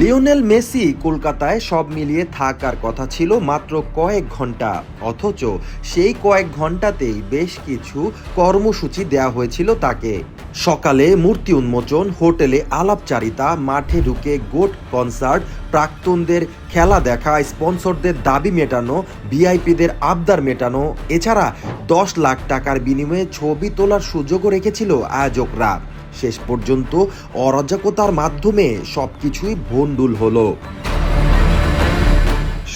Lionel Messi কলকাতায় সব মিলিয়ে থাকার কথা ছিল মাত্র কয়েক ঘণ্টা। অথচ সেই কয়েক ঘন্টাতেই বেশ কিছু কর্মসূচি দেয়া হয়েছিল তাকে। সকালে মূর্তি উন্মোচন, হোটেলে আলাপচারিতা, মাঠে ঢুকে গোট কনসার্ট, প্রাক্তনদের খেলা দেখা, স্পন্সরদের দাবি মেটানো, ভিআইপিদের আবদার মেটানো, এছাড়া দশ লাখ টাকার বিনিময়ে ছবি তোলার সুযোগও রেখেছিল আয়োজকরা। শেষ পর্যন্ত অরাজকতার মাধ্যমে সবকিছুই ভণ্ডুল হলো।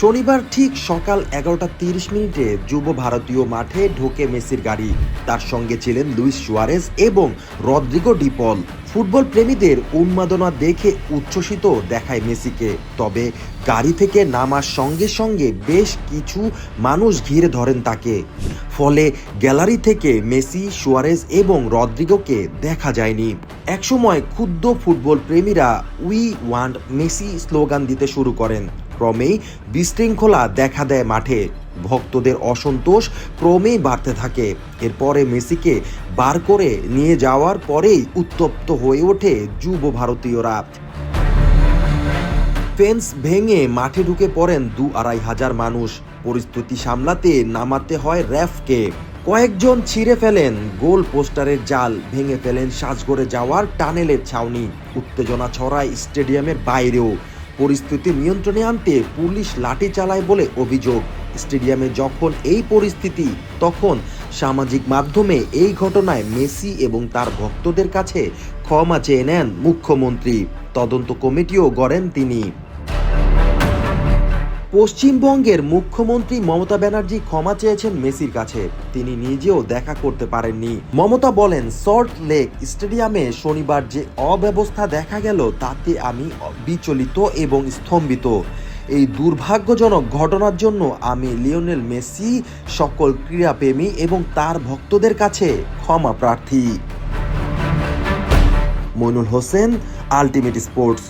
শনিবার ঠিক সকাল এগারোটা তিরিশ মিনিটে যুব ভারতীয় মাঠে ঢোকে মেসির গাড়ি। তার সঙ্গে ছিলেন লুইস সুয়ারেজ এবং রদ্রিগো ডিপল। ফুটবল প্রেমীদের উন্মাদনা দেখে উচ্ছ্বসিত দেখায় মেসিকে। তবে গাড়ি থেকে নামার সঙ্গে সঙ্গে বেশ কিছু মানুষ ঘিরে ধরেন তাকে। ফলে গ্যালারি থেকে মেসি, সুয়ারেজ এবং রদ্রিগোকে দেখা যায়নি। একসময় ক্ষুদ্র ফুটবল প্রেমীরা, উই ওয়ান্ট মেসি স্লোগান দিতে শুরু করেন। ক্রমেই বিশৃঙ্খলা দেখা দেয় মাঠে। ভক্তদের অসন্তোষ ক্রমেই বাড়তে থাকে। এরপরে মেসিকে বার করে নিয়ে যাওয়ার পরেই উত্তপ্ত হয়ে ওঠে যুব ভারতীয়রা। ফেন্স ভেঙে মাঠে ঢুকে পড়েন দু আড়াই হাজার মানুষ। পরিস্থিতি সামলাতে নামাতে হয় র্যাফকে। কয়েকজন ছিঁড়ে ফেলেন, গোল পোস্টারের জাল ভেঙে ফেলেন সাজগড়ে যাওয়ার টানেলের ছাউনি। উত্তেজনা ছড়ায় স্টেডিয়ামের বাইরেও। পরিস্থিতি নিয়ন্ত্রণে আনতে পুলিশ লাঠি চালায় বলে অভিযোগ। স্টেডিয়ামে যখন এই পরিস্থিতি, তখন সামাজিক মাধ্যমে এই ঘটনায় মেসি এবং তার ভক্তদের কাছে ক্ষমা চেয়ে নেন মুখ্যমন্ত্রী। তদন্ত কমিটিও গড়েন তিনি। পশ্চিমবঙ্গের মুখ্যমন্ত্রী মমতা ব্যানার্জি ক্ষমা চেয়েছেন মেসির কাছে। তিনি নিজেও দেখা করতে পারেননি। মমতা বলেন, সল্ট লেক স্টেডিয়ামে শনিবার যে অব্যবস্থা দেখা গেল, তাতে আমি বিচলিত এবং স্তম্ভিত। এই দুর্ভাগ্যজনক ঘটনার জন্য আমি লিওনেল মেসি, সকল ক্রীড়াপ্রেমী এবং তার ভক্তদের কাছে ক্ষমা প্রার্থী। Moinul Hossain, ultimate sports.